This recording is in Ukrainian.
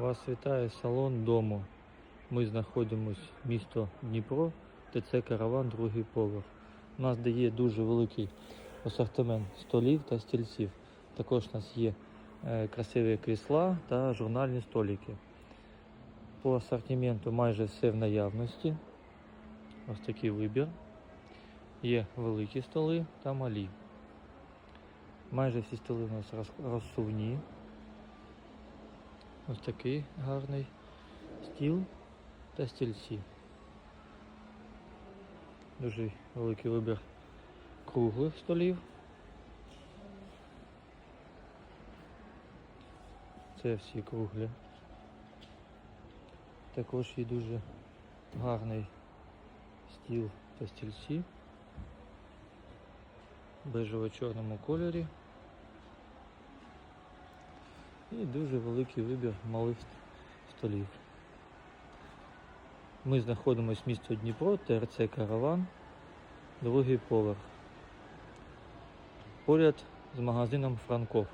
Вас вітає салон дому. Ми знаходимося місто Дніпро, ТЦ Караван, другий поверх. У нас де є дуже великий асортимент столів та стільців. Також у нас є е, красиві крісла та журнальні столики. По асортименту майже все в наявності. Ось такий вибір. Є великі столи та малі. Майже всі столи у нас розсувні. Ось такий гарний стіл та стільці. Дуже великий вибір круглих столів. Це всі круглі. Також є дуже гарний стіл та стільці в бежево-чорному кольорі. І дуже великий вибір малих столів. Ми знаходимося в місті Дніпро, ТРЦ Караван, другий поверх. Поряд з магазином Франков.